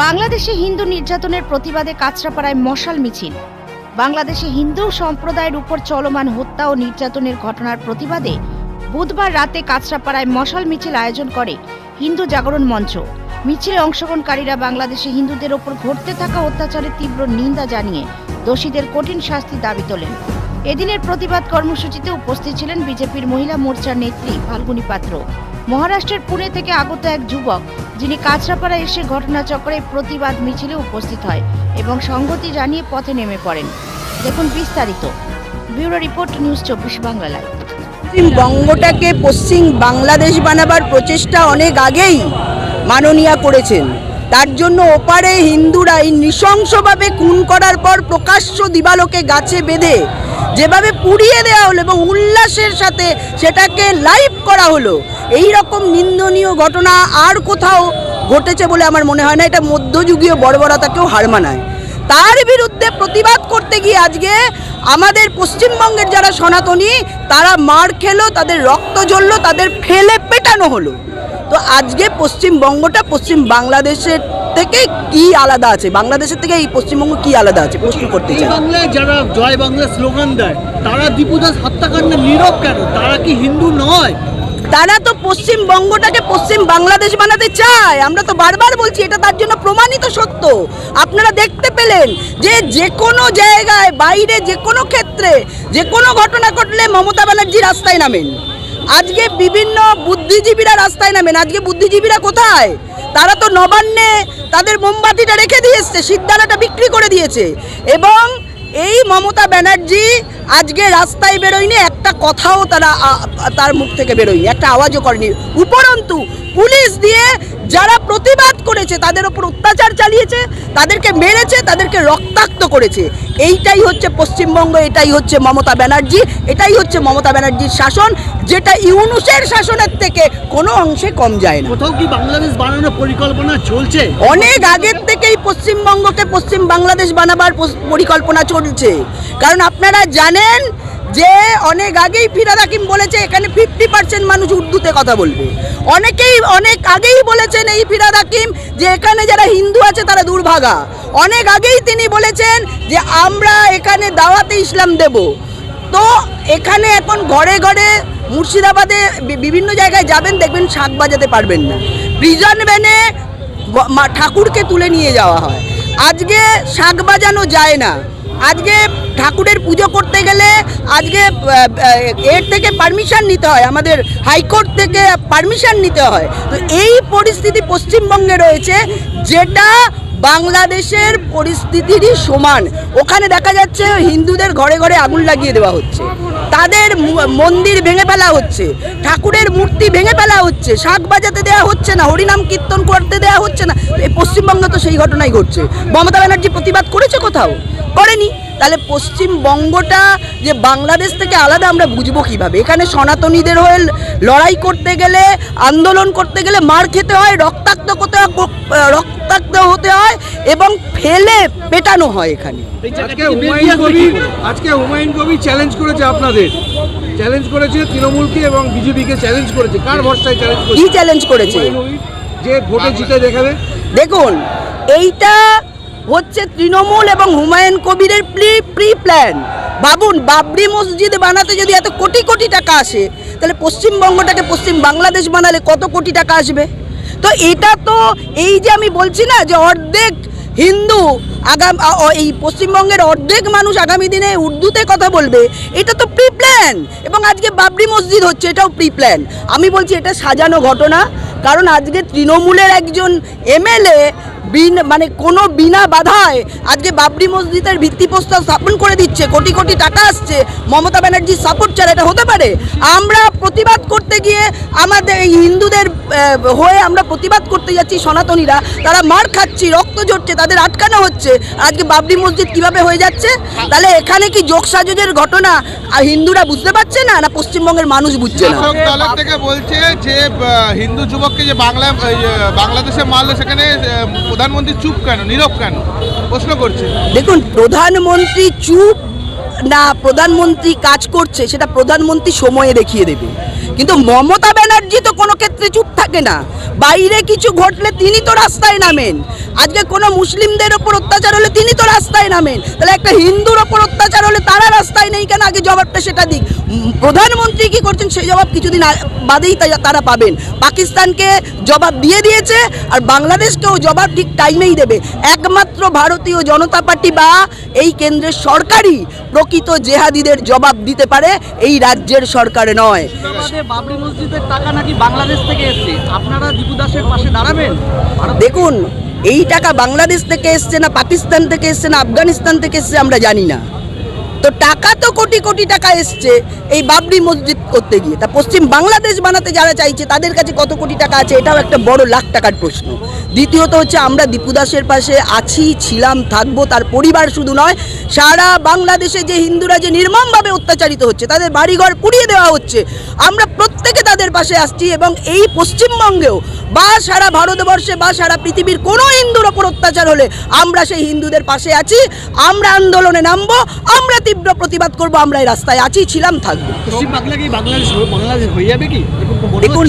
বাংলাদেশে হিন্দু নির্যাতনের প্রতিবাদে কাঁচরাপাড়ায় মশাল মিছিল। বাংলাদেশে হিন্দু সম্প্রদায়ের উপর চলমান হত্যা ও নির্যাতনের ঘটনার প্রতিবাদে বুধবার রাতে কাঁচরাপাড়ায় মশাল মিছিল আয়োজন করে হিন্দু জাগরণ মঞ্চ। মিছিলে অংশগ্রহণকারীরা বাংলাদেশে হিন্দুদের ওপর ঘটতে থাকা অত্যাচারের তীব্র নিন্দা জানিয়ে দোষীদের কঠিন শাস্তি দাবি তোলেন। এদিনের প্রতিবাদ কর্মসূচিতে উপস্থিত ছিলেন বিজেপির মহিলা মোর্চার নেত্রী ফাল্গুনী পাত্র। মহারাষ্ট্রের পুনে থেকে আগত এক যুবক, যিনি কাঁচরাপাড়া এসে ঘটনাচক্রে প্রতিবাদ মিছিলে উপস্থিত হয় এবং সংগতি জানিয়ে পথে নেমে পড়েন। দেখুন বিস্তারিত। ব্যুরো রিপোর্ট, নিউজ চব্বিশ বাংলা পশ্চিমবঙ্গটাকে পশ্চিম বাংলাদেশ বানাবার প্রচেষ্টা অনেক আগেই মাননীয়া করেছেন। তার জন্য ওপারে হিন্দুরা এই নৃশংসভাবে খুন করার পর প্রকাশ্য দিবালোকে গাছে বেঁধে যেভাবে পুড়িয়ে দেওয়া হলো এবং উল্লাসের সাথে সেটাকে লাইভ করা হলো এই রকম নিন্দনীয় ঘটনা আর কোথাও ঘটেছে বলে আমার মনে হয় না। এটা মধ্যযুগীয় বর্বরতাকেও হার মানায়। তার বিরুদ্ধে প্রতিবাদ করতে গিয়ে আজকে আমাদের পশ্চিমবঙ্গের যারা সনাতনী, তারা মার খেলো, তাদের রক্ত জ্বললো, তাদের ফেলে পেটানো হলো। তো আজকে পশ্চিমবঙ্গটা পশ্চিম বাংলাদেশের থেকে কি আলাদা আছে? বাংলাদেশের থেকে এই পশ্চিমবঙ্গ কি আলাদা আছে? প্রশ্ন করতে চাই। বাংলায় যারা জয় বাংলা স্লোগান দেয় তারা দীপুদাস হত্যাকাণ্ডে নীরব কেন? তারা কি হিন্দু নয়? তারা তো পশ্চিমবঙ্গটাকে পশ্চিম বাংলাদেশ বানাতে চায়। আমরা তো বারবার বলছি এটা তার জন্য প্রমাণিত সত্য। আপনারা দেখতে পেলেন যে যে কোনো জায়গায় বাইরে যে কোনো ক্ষেত্রে যে কোনো ঘটনা ঘটলে মমতা ব্যানার্জি রাস্তায় নামেন। আজকে বিভিন্ন বুদ্ধিজীবীরা রাস্তায় নামেন। আজকে বুদ্ধিজীবীরা কোথায়? তারা তো নবান্নে তাদের মোমবাতিটা রেখে দিয়ে এসছে সিদ্ধারাটা বিক্রি করে দিয়েছে। এবং এই মমতা ব্যানার্জি আজকে রাস্তায় বেরোয়নি কথাও তারা তার মুখ থেকে বেরোয়নি। একটা আওয়াজও করেনি। উপরন্তু পুলিশ দিয়ে যারা প্রতিবাদ করেছে তাদের ওপর অত্যাচার চালিয়েছে তাদেরকে মেরেছে তাদেরকে রক্তাক্ত করেছে। এইটাই হচ্ছে পশ্চিমবঙ্গ এটাই হচ্ছে মমতা ব্যানার্জি এটাই হচ্ছে মমতা ব্যানার্জির শাসন যেটা ইউনুসের শাসনের থেকে কোনো অংশে কম যায় না। কোথাও কি বাংলাদেশ বানানোর পরিকল্পনা চলছে? অনেক আগের থেকেই পশ্চিমবঙ্গকে পশ্চিম বাংলাদেশ বানাবার পরিকল্পনা চলছে। কারণ আপনারা জানেন যে অনেক আগেই ফিরাদ হাকিম বলেছে, এখানে ফিফটি পার্সেন্ট মানুষ উর্দুতে কথা বলবে। অনেকেই, অনেক আগেই বলেছেন এই ফিরাদ হাকিম যে এখানে যারা হিন্দু আছে তারা দুর্ভাগা। অনেক আগেই তিনি বলেছেন যে আমরা এখানে দাওয়াতে ইসলাম দেব। তো এখানে এখন ঘরে ঘরে মুর্শিদাবাদে বিভিন্ন জায়গায় যাবেন, দেখবেন শাক বাজাতে পারবেন না। প্রিজন ভ্যানে ঠাকুরকে তুলে নিয়ে যাওয়া হয়। আজকে শাক বাজানো যায় না। আজকে ঠাকুরের পুজো করতে গেলে আজকে এর থেকে পারমিশন নিতে হয়, আমাদের হাইকোর্ট থেকে পারমিশন নিতে হয়। তো এই পরিস্থিতি পশ্চিমবঙ্গে রয়েছে, যেটা বাংলাদেশের পরিস্থিতিরই সমান। ওখানে দেখা যাচ্ছে হিন্দুদের ঘরে ঘরে আগুন লাগিয়ে দেওয়া হচ্ছে। তাদের মন্দির ভেঙে ফেলা হচ্ছে। ঠাকুরের মূর্তি ভেঙে ফেলা হচ্ছে। শাক বাজাতে দেওয়া হচ্ছে না, হরিনাম কীর্তন করতে দেওয়া হচ্ছে না। এই পশ্চিমবঙ্গে তো সেই ঘটনাই ঘটছে। মমতা ব্যানার্জি প্রতিবাদ করেছে কোথাও? করেনি। তাহলে পশ্চিমবঙ্গটা যে বাংলাদেশ থেকে আলাদা আমরা বুঝব কীভাবে? এখানে সনাতনীদের হয়ে লড়াই করতে গেলে আন্দোলন করতে গেলে মার খেতে হয় রক্তাক্ত করতে হয় রক্তাক্ত হতে হয় এবং ফেলে পেটানো হয় এখানে। আজকে কি হুমায়ুন কবির আজকে হুমায়ুন কবির চ্যালেঞ্জ করেছে আপনাদের। চ্যালেঞ্জ করেছে তৃণমূলকে এবং বিজেপিকে চ্যালেঞ্জ করেছে। কার ভরসায় চ্যালেঞ্জ কি করেছে? চ্যালেঞ্জ করেছে? যে ভোটে জিতে দেখাবে। দেখুন এইটা হচ্ছে তৃণমূল এবং হুমায়ুন কবিরের প্রি প্রি প্ল্যান। ভাবুন, বাবরি মসজিদ বানাতে যদি এত কোটি কোটি টাকা আসে, তাহলে পশ্চিমবঙ্গটাকে পশ্চিম বাংলাদেশ বানালে কত কোটি টাকা আসবে? তো এটা তো এই যে আমি বলছি না যে অর্ধেক হিন্দু আগাম এই পশ্চিমবঙ্গের অর্ধেক মানুষ আগামী দিনে উর্দুতে কথা বলবে, এটা তো প্রি প্ল্যান। এবং আজকে বাবরি মসজিদ হচ্ছে, এটাও প্রি প্ল্যান। আমি বলছি এটা সাজানো ঘটনা, কারণ আজকে তৃণমূলের একজন এমএলএ বিন মানে কোনো বিনা বাধায় আজকে বাবরি মসজিদের ভিত্তিপ্রস্তর স্থাপন করে দিচ্ছে কোটি কোটি টাকা আসছে মমতা ব্যানার্জির সাপোর্ট ছাড়া এটা হতে পারে? আমরা প্রতিবাদ করতে গিয়ে আমাদের এই হিন্দুদের হয়ে আমরা প্রতিবাদ করতে যাচ্ছি সনাতনীরা। তারা মার খাচ্ছি রক্ত ঝরছে তাদের আটকানো হচ্ছে। আজকে বাবরি মসজিদ কীভাবে হয়ে যাচ্ছে? তাহলে এখানে কি যোগসাজনের ঘটনা আর হিন্দুরা বুঝতে পারছে না না পশ্চিমবঙ্গের মানুষ বুঝছে না? থেকে বলছে যে হিন্দু যুবককে যে বাংলা বাংলাদেশে মারলো সেখানে প্রধানমন্ত্রী চুপ কেন? নীরব কেন? প্রশ্ন করছে। দেখুন প্রধানমন্ত্রী চুপ না প্রধানমন্ত্রী কাজ করছে, সেটা প্রধানমন্ত্রী সময়ে দেখিয়ে দেবে। কিন্তু মমতা ব্যানার্জি তো কোনো ক্ষেত্রে চুপ থাকে না। বাইরে কিছু ঘটলে তিনি তো রাস্তায় নামেন। আজকে কোনো মুসলিমদের ওপর অত্যাচার হলে তিনি তো রাস্তায় নামেন। তাহলে একটা হিন্দুর ওপর অত্যাচার হলে তারা রাস্তায় নেই কেন? আগে জবাবটা সেটা দিক। প্রধানমন্ত্রী কি করছেন সেই জবাব কিছুদিন বাদেই তারা পাবেন। পাকিস্তানকে জবাব দিয়ে দিয়েছে আর বাংলাদেশকেও জবাব ঠিক টাইমেই দেবে। একমাত্র ভারতীয় জনতা পার্টি বা এই কেন্দ্রের সরকারই প্রকৃত জেহাদিদের জবাব দিতে পারে এই রাজ্যের সরকার নয়। বাবরি মসজিদের টাকা নাকি বাংলাদেশ থেকে এসছে? আপনারা দীপু দাসের পাশে দাঁড়াবেন? দেখুন এই টাকা বাংলাদেশ থেকে এসছে না পাকিস্তান থেকে এসছে না আফগানিস্তান থেকে এসছে আমরা জানি না। তো টাকা তো কোটি কোটি টাকা এসছে এই বাবরি মসজিদ করতে গিয়ে। তা পশ্চিম বাংলাদেশ বানাতে যারা চাইছে, তাদের কাছে কত কোটি টাকা আছে? এটাও একটা বড় লাখ টাকার প্রশ্ন। দ্বিতীয়ত হচ্ছে, আমরা দীপু দাসের পাশে আছি, ছিলাম, থাকব, তার পরিবার শুধু নয়, সারা বাংলাদেশে যে হিন্দুরা যে নির্মমভাবে অত্যাচারিত হচ্ছে, তাদের বাড়িঘর পুড়িয়ে দেওয়া হচ্ছে। আমরা প্রত্যেকে তাদের পাশে আসছি এবং এই পশ্চিমবঙ্গেও বা সারা ভারতবর্ষে বা সারা পৃথিবীর কোনো হিন্দুর ওপর অত্যাচার হলে আমরা সেই হিন্দুদের পাশে আছি আমরা আন্দোলনে নামবো আমরা তীব্র প্রতিবাদ করব আমরা এই রাস্তায় আছি ছিলাম থাকব। বাংলাদেশ হয়ে যাবে কি? দেখুন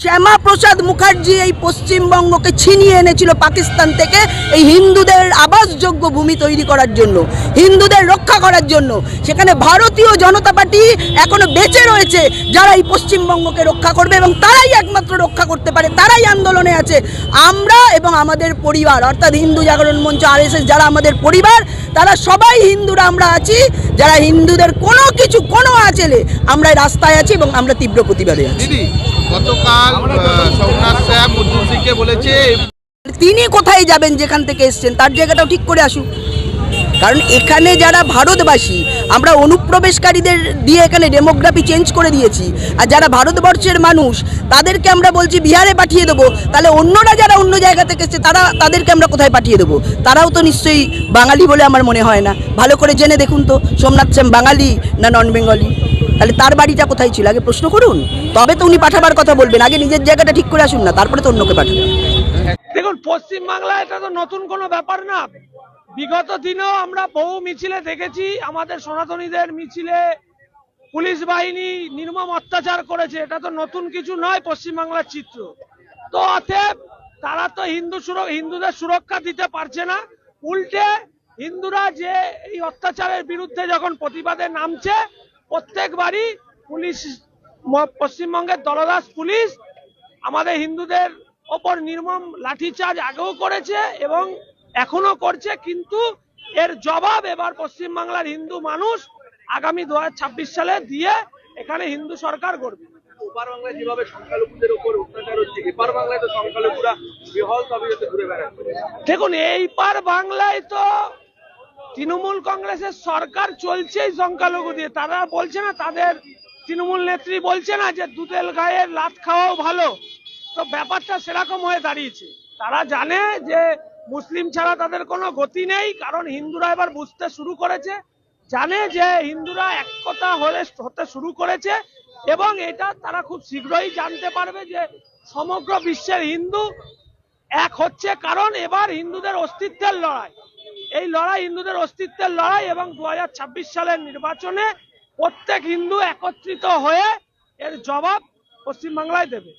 হচ্ছে শ্যামা প্রসাদ মুখার্জি এই পশ্চিমবঙ্গকে ছিনিয়ে এনেছিল পাকিস্তান থেকে এই হিন্দুদের আবাসযোগ্য ভূমি তৈরি করার জন্য, হিন্দুদের রক্ষা করার জন্য। সেখানে ভারতীয় জনতা পার্টি এখনও বেঁচে রয়েছে, যারা এই পশ্চিমবঙ্গকে রক্ষা করবে এবং তারাই একমাত্র রক্ষা করতে পারে, তারাই আন্দোলনে আছে। আমরা এবং আমাদের পরিবার, অর্থাৎ হিন্দু জাগরণ মঞ্চ আর যারা আমাদের পরিবার, তারা সবাই হিন্দুরা আমরা আছি। যারা হিন্দুদের কোনো কিছু, কোনো আচেলে আমরা রাস্তায় আছি এবং আমরা তীব্র প্রতিবাদে আছি। গতকাল সোমনাথ স্যার মজদুর সিংকে বলেছে। তিনি কোথায় যাবেন যেখান থেকে এসছেন? তার জায়গাটাও ঠিক করে আসুক কারণ এখানে যারা ভারতবাসী আমরা অনুপ্রবেশকারীদের দিয়ে এখানে ডেমোগ্রাফি চেঞ্জ করে দিয়েছি। আর যারা ভারতবর্ষের মানুষ তাদেরকে আমরা বলছি বিহারে পাঠিয়ে দেবো। তাহলে অন্যরা যারা অন্য জায়গা থেকে এসছে তারা তাদেরকে আমরা কোথায় পাঠিয়ে দেবো? তারাও তো নিশ্চয়ই বাঙালি বলে আমার মনে হয় না। ভালো করে জেনে দেখুন তো সোমনাথ শ্যাম বাঙালি না নন বেঙ্গলি তাহলে তার বাড়িটা কোথায় ছিল? আগে প্রশ্ন করুন। তবে তো উনি পাঠাবার কথা বলবেন। আগে নিজের জায়গাটা ঠিক করে আসুন না, তারপরে তো অন্যকে পাঠাবেন। দেখুন পশ্চিম বাংলা এটা তো নতুন কোনো ব্যাপার না। বিগত দিনেও আমরা বহু মিছিলে দেখেছি, আমাদের সনাতনীদের মিছিলে পুলিশ বাহিনী নির্মম অত্যাচার করেছে। এটা তো নতুন কিছু নয় পশ্চিম বাংলার চিত্র। তো অতএব তারা তো হিন্দু হিন্দুদের সুরক্ষা দিতে পারছে না। উল্টে হিন্দুরা যে এই অত্যাচারের বিরুদ্ধে যখন প্রতিবাদে নামছে প্রত্যেকবারই পুলিশ পশ্চিমবঙ্গের দলদাস পুলিশ আমাদের হিন্দুদের ওপর নির্মম লাঠিচার্জ আগেও করেছে এবং এখনও করছে কিন্তু এর জবাব এবার পশ্চিমবাংলার হিন্দু মানুষ আগামী দু হাজার ছাব্বিশ সালে দিয়ে এখানে হিন্দু সরকার করবে ওপার বাংলায় যেভাবে সংখ্যালঘুদের উপর অত্যাচার হচ্ছে এপার বাংলায় তো সংখ্যালঘুরা বিহল তবিয়তে ঘুরে বেড়াচ্ছে। দেখুন এই পার বাংলায় তো তৃণমূল কংগ্রেসের সরকার চলছেই সংখ্যালঘু দিয়ে। তারা বলছে না, তাদের তৃণমূল নেত্রী বলছে না যে দুধেল গায়ের লাত খাওয়াও ভালো। তো ব্যাপারটা সেরকম হয়ে দাঁড়িয়েছে। তারা জানে যে মুসলিম ছাড়া তাদের কোনো গতি নেই, কারণ হিন্দুরা এবার বুঝতে শুরু করেছে। জানে যে হিন্দুরা একতা হলে হতে শুরু করেছে এবং এটা তারা খুব শীঘ্রই জানতে পারবে যে সমগ্র বিশ্বের হিন্দু এক হচ্ছে কারণ এবার হিন্দুদের অস্তিত্বের লড়াই। এই লড়াই হিন্দুদের অস্তিত্বের লড়াই এবং দু হাজার ছাব্বিশ সালের নির্বাচনে প্রত্যেক হিন্দু একত্রিত হয়ে এর জবাব পশ্চিমবাংলায় দেবে।